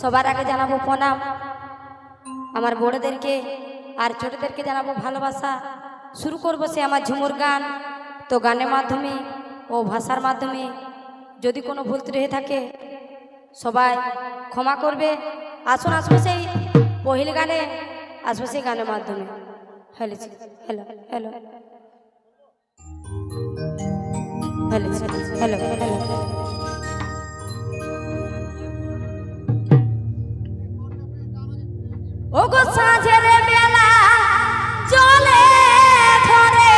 সবার আগে জানাব প্রণাম। আমার বড়দেরকে আর ছোটদেরকে জানাব ভালোবাসা। শুরু করব সে আমার ঝুমুর গান। তো গানের মাধ্যমে ও ভাষার মাধ্যমে যদি কোনো ভুল ত্রুটি হয়ে থাকে, সবাই ক্ষমা করবে। আসুন আসব সেই পহিল গানে আসব সেই গানের মাধ্যমে। Hello hello hello hello hello hello. ও সাঁঝের বেলা চলে ধরে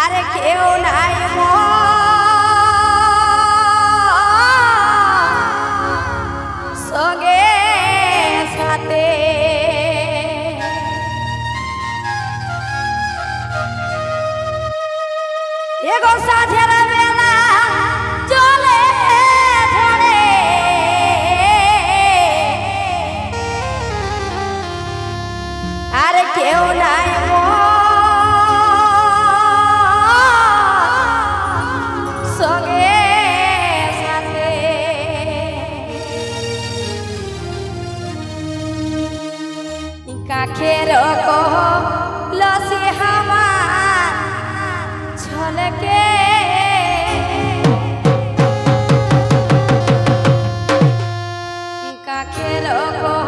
আর কেউ নাই সঙ্গে সাথে। এগো সাঁঝের কেউ নাই সঙ্গে সাথে। কাখের কহ লসি হামা ছলকে কাখের কহ